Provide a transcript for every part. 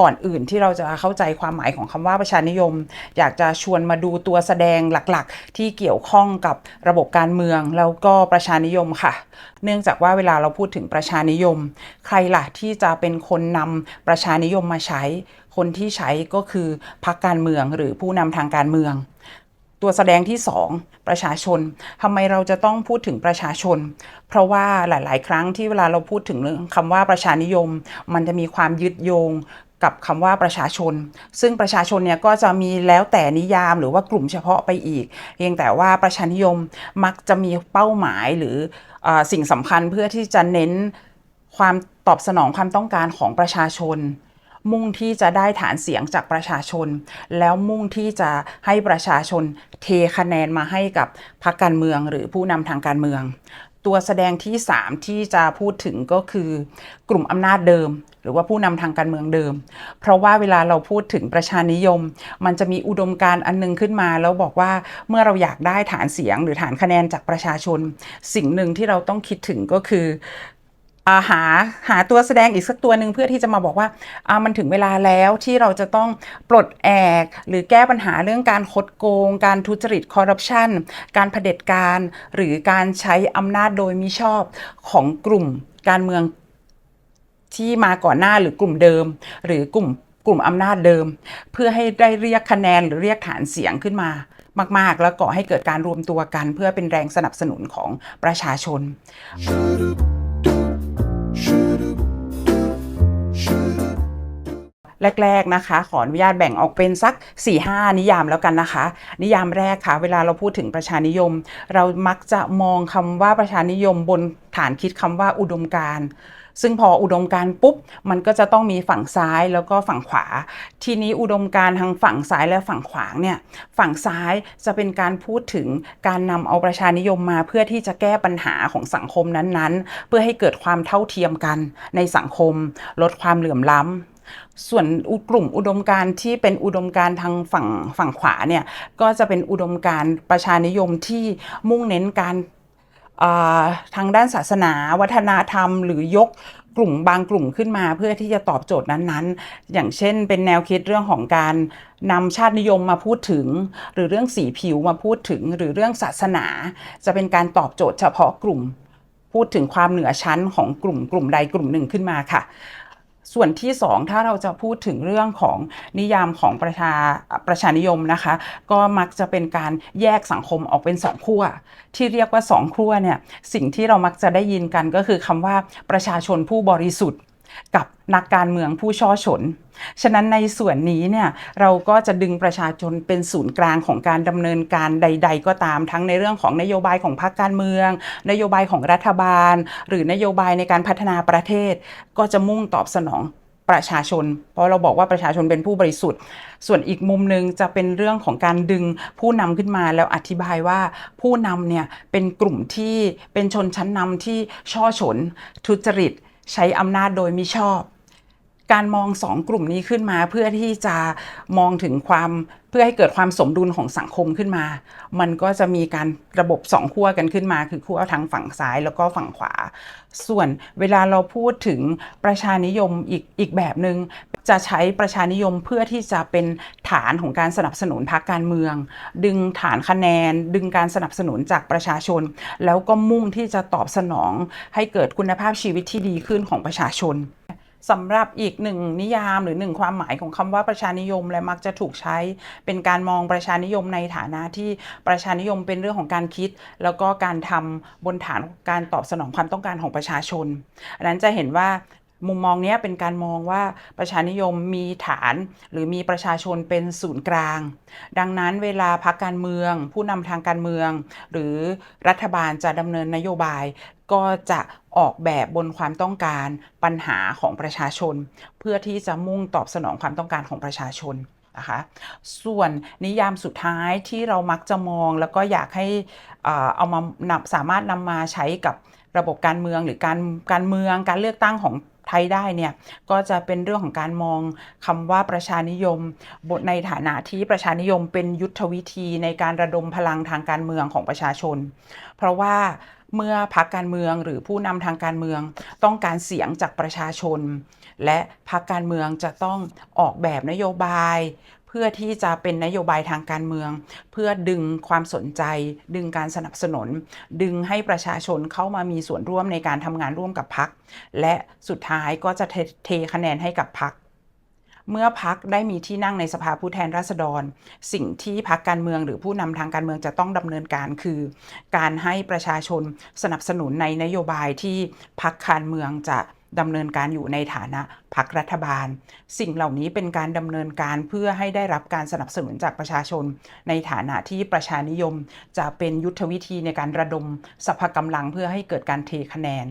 ก่อนอื่นที่เราจะเข้าใจความหมายของคำว่าประชานิยม อยากจะชวนมาดูตัวแสดงหลักๆ ที่เกี่ยวข้องกับระบบการเมือง แล้วก็ประชานิยมค่ะ เนื่องจากว่าเวลาเราพูดถึงประชานิยม ใครล่ะที่จะเป็นคนนำประชานิยมมาใช้ คนที่ใช้ก็คือพรรคการเมืองหรือผู้นำทางการเมืองตัวแสดงที่ 2 ประชาชนทำไมเราจะต้องพูดถึงประชาชน เพราะว่าหลาย ๆ ครั้งที่เวลาเราพูดถึงเรื่องคำว่าประชานิยม มันจะมีความยึดโยง กับคำว่าประชาชน ซึ่งประชาชนเนี่ยก็จะมีแล้วแต่นิยามหรือว่ากลุ่มเฉพาะไปอีก เพียงแต่ว่าประชานิยมมักจะมีเป้าหมายหรืออสิ่งสำคัญเพื่อที่จะเน้นความตอบสนองความต้องการของประชาชน มุ่งที่จะได้ฐานเสียงจากประชาชน แล้วมุ่งที่จะให้ประชาชนเทคะแนนมาให้กับพรรคการเมืองหรือผู้นำทางการเมือง ตัวแสดงที่ 3 ที่จะพูดถึงก็คือกลุ่มอำนาจเดิม หรือว่าผู้นำทางการเมืองเดิม เพราะว่าเวลาเราพูดถึงประชานิยม มันจะมีอุดมการณ์อันนึงขึ้นมา แล้วบอกว่าเมื่อเราอยากได้ฐานเสียง หรือฐานคะแนนจากประชาชน สิ่งหนึ่งที่เราต้องคิดถึงก็คือ หาหาตัวแสดงอีกสักตัวหนึ่งเพื่อที่จะมาบอกว่าามันถึงเวลาแล้วที่เราจะต้องปลดแอก หรือแก้ปัญหาเรื่องการคดโกง การทุจริตคอร์รัปชันการเผด็จการ หรือการใช้อำนาจโดยมิชอบของกลุ่มการเมืองที่มาก่อนหน้าหรือกลุ่มเดิม หรือกลุ่มกลุ่มอำนาจเดิม เพื่อให้ได้เรียกคะแนนหรือเรียกฐานเสียงขึ้นมามาก ๆ แล้วก่อให้เกิดการรวมตัวกัน เพื่อเป็นแรงสนับสนุนของประชาชน แรก ๆนะคะ ขออนุญาตแบ่งออกเป็นสัก 4-5 นิยามแล้วกันนะคะ นิยามแรกค่ะ เวลาเราพูดถึงประชานิยม เรามักจะมองคำว่าประชานิยมบนฐานคิดคำว่าอุดมการซึ่งพออุดมการปุ๊บ มันก็จะต้องมีฝั่งซ้ายแล้วก็ฝั่งขวา ทีนี้อุดมการทางฝั่งซ้ายและฝั่งขวาเนี่ย ฝั่งซ้ายจะเป็นการพูดถึงการนำเอาประชานิยมมาเพื่อที่จะแก้ปัญหาของสังคมนั้นๆ เพื่อให้เกิดความเท่าเทียมกันในสังคม ลดความเหลื่อมล้ำ ส่วนกลุ่มอุดมการณ์ที่เป็นอุดมการณ์ทางฝั่งฝั่งขวาเนี่ยก็จะเป็นอุดมการณ์ประชานิยมที่มุ่งเน้นการาทางด้านศาสนา วัฒนธรรม หรือยกกลุ่มบางกลุ่มขึ้นมาเพื่อที่จะตอบโจทย์นั้นๆ อย่างเช่นเป็นแนวคิดเรื่องของการนำชาตินิยมมาพูดถึง หรือเรื่องสีผิวมาพูดถึง หรือเรื่องศาสนา จะเป็นการตอบโจทย์เฉพาะกลุ่ม พูดถึงความเหนือชั้นของกลุ่มกลุ่มใดกลุ่มหนึ่งขึ้นมาค่ะ ส่วนที่ 2 ถ้าเราจะพูดถึงเรื่องของนิยามของประชาประชานิยมนะคะ ก็มักจะเป็นการแยกสังคมออกเป็นสองขั้วที่เรียกว่าสองขั้วเนี่ยสิ่งที่เรามักจะได้ยินกันก็คือคำว่าประชาชนผู้บริสุทธิ์ กับนักการเมืองผู้ช่อฉน ฉะนั้นในส่วนนี้เนี่ยเราก็จะดึงประชาชนเป็นศูนย์กลางของการดำเนินการใด ๆ ก็ตามทั้งในเรื่องของนโยบายของพรรคการเมือง นโยบายของรัฐบาล หรือนโยบายในการพัฒนาประเทศ ก็จะมุ่งตอบสนองประชาชน เพราะเราบอกว่าประชาชนเป็นผู้บริสุทธิ์ ส่วนอีกมุมหนึ่งจะเป็นเรื่องของการดึงผู้นำขึ้นมาแล้วอธิบายว่าผู้นำเนี่ยเป็นกลุ่มที่เป็นชนชั้นนำที่ช่อฉนทุจริต ใช้อำนาจโดยมิชอบ การมองสองกลุ่มนี้ขึ้นมา เพื่อที่จะมองถึงความเพื่อให้เกิดความสมดุลของสังคมขึ้นมา มันก็จะมีการระบบสองขั้วกันขึ้นมา คือขั้วทางฝั่งซ้ายแล้วก็ฝั่งขวา ส่วนเวลาเราพูดถึงประชานิยมอีกอีกแบบหนึง่ง จะใช้ประชานิยมเพื่อที่จะเป็นฐานของการสนับสนุนพรรคการเมือง ดึงฐานคะแนน ดึงการสนับสนุนจากประชาชน แล้วก็มุ่งที่จะตอบสนองให้เกิดคุณภาพชีวิตที่ดีขึ้นของประชาชนสำหรับอีกหนึ่งนิยามหรือหนึ่งความหมายของคำว่าประชานิยม และมักจะถูกใช้ เป็นการมองประชานิยมในฐานะที่ประชานิยมเป็นเรื่องของการคิด แล้วก็การทำบนฐานของการตอบสนองความต้องการของประชาชนอันนั้นจะเห็นว่า มุมมองนี้เป็นการมองว่าประชานิยมมีฐาน หรือมีประชาชนเป็นศูนย์กลาง ดังนั้นเวลาพักการเมือง ผู้นำทางการเมือง หรือรัฐบาลจะดำเนินนโยบาย ก็จะออกแบบบนความต้องการปัญหาของประชาชน เพื่อที่จะมุ่งตอบสนองความต้องการของประชาชนนะคะส่วนนิยามสุดท้ายที่เรามักจะมองแล้วก็อยากให้เอามานำสามารถนำมาใช้กับระบบการเมืองหรือการการเมืองการเลือกตั้งของ ไทยได้เนี่ยก็จะเป็นเรื่องของการมองคำว่าประชานิยม บทในฐานะที่ประชานิยมเป็นยุทธวิธีในการระดมพลังทางการเมืองของประชาชน เพราะว่า เมื่อพรรคการเมืองหรือผู้นำทางการเมือง ต้องการเสียงจากประชาชน และพรรคการเมืองจะต้องออกแบบนโยบาย เพื่อที่จะเป็นนโยบายทางการเมือง เพื่อดึงความสนใจ ดึงการสนับสนุน ดึงให้ประชาชนเข้ามามีส่วนร่วมในการทำงานร่วมกับพรรคและสุดท้ายก็จะเทเทคะแนนให้กับพรรค เมื่อพักได้มีที่นั่งในสภาผู้แทนราษฎร สิ่งที่พักการเมืองหรือผู้นำทางการเมืองจะต้องดำเนินการคือ การให้ประชาชนสนับสนุนในนโยบายที่พักการเมืองจะดำเนินการอยู่ในฐานะพักรัฐบาล สิ่งเหล่านี้เป็นการดำเนินการเพื่อให้ได้รับการสนับสนุนจากประชาชน ในฐานะที่ประชานิยม จะเป็นยุทธวิธีในการระดมสภากำลังเพื่อให้เกิดการเทคะแนน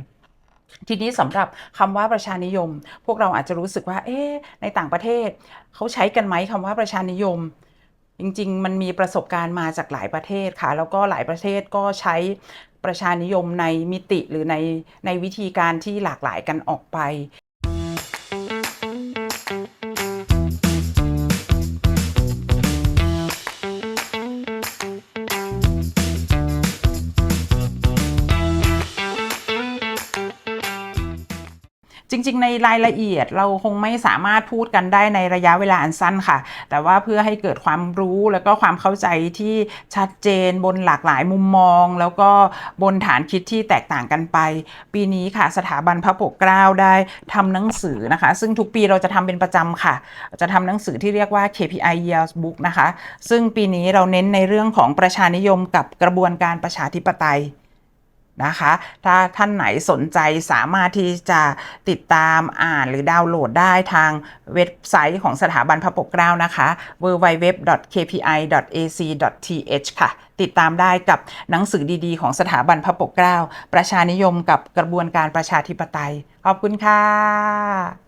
ทีนี้สำหรับคำว่าประชานิยม พวกเราอาจจะรู้สึกว่า เอ๊ะในต่างประเทศเขาใช้กันไหมคำว่าประชานิยม จริง ๆ มันมีประสบการณ์มาจากหลายประเทศค่ะ แล้วก็หลายประเทศก็ใช้ประชานิยมในมิติหรือในในวิธีการที่หลากหลายกันออกไป จริง ๆ ในรายละเอียดเราคงไม่สามารถพูดกันได้ในระยะเวลาอันสั้นค่ะ แต่ว่าเพื่อให้เกิดความรู้แล้วก็ความเข้าใจที่ชัดเจนบนหลากหลายมุมมอง แล้วก็บนฐานคิดที่แตกต่างกันไป ปีนี้ค่ะสถาบันพระปกเกล้าได้ทำหนังสือนะคะ ซึ่งทุกปีเราจะทำเป็นประจำค่ะ จะทำหนังสือที่เรียกว่า KPI Years Book นะคะ ซึ่งปีนี้เราเน้นในเรื่องของประชานิยมกับกระบวนการประชาธิปไตย นะคะ ถ้าท่านไหนสนใจสามารถที่จะติดตามอ่านหรือดาวน์โหลดได้ทางเว็บไซต์ของสถาบันพระปกเกล้านะคะ www.kpi.ac.th ค่ะ ติดตามได้กับหนังสือดีๆ ของสถาบันพระปกเกล้า ประชานิยมกับกระบวนการประชาธิปไตย ขอบคุณค่ะ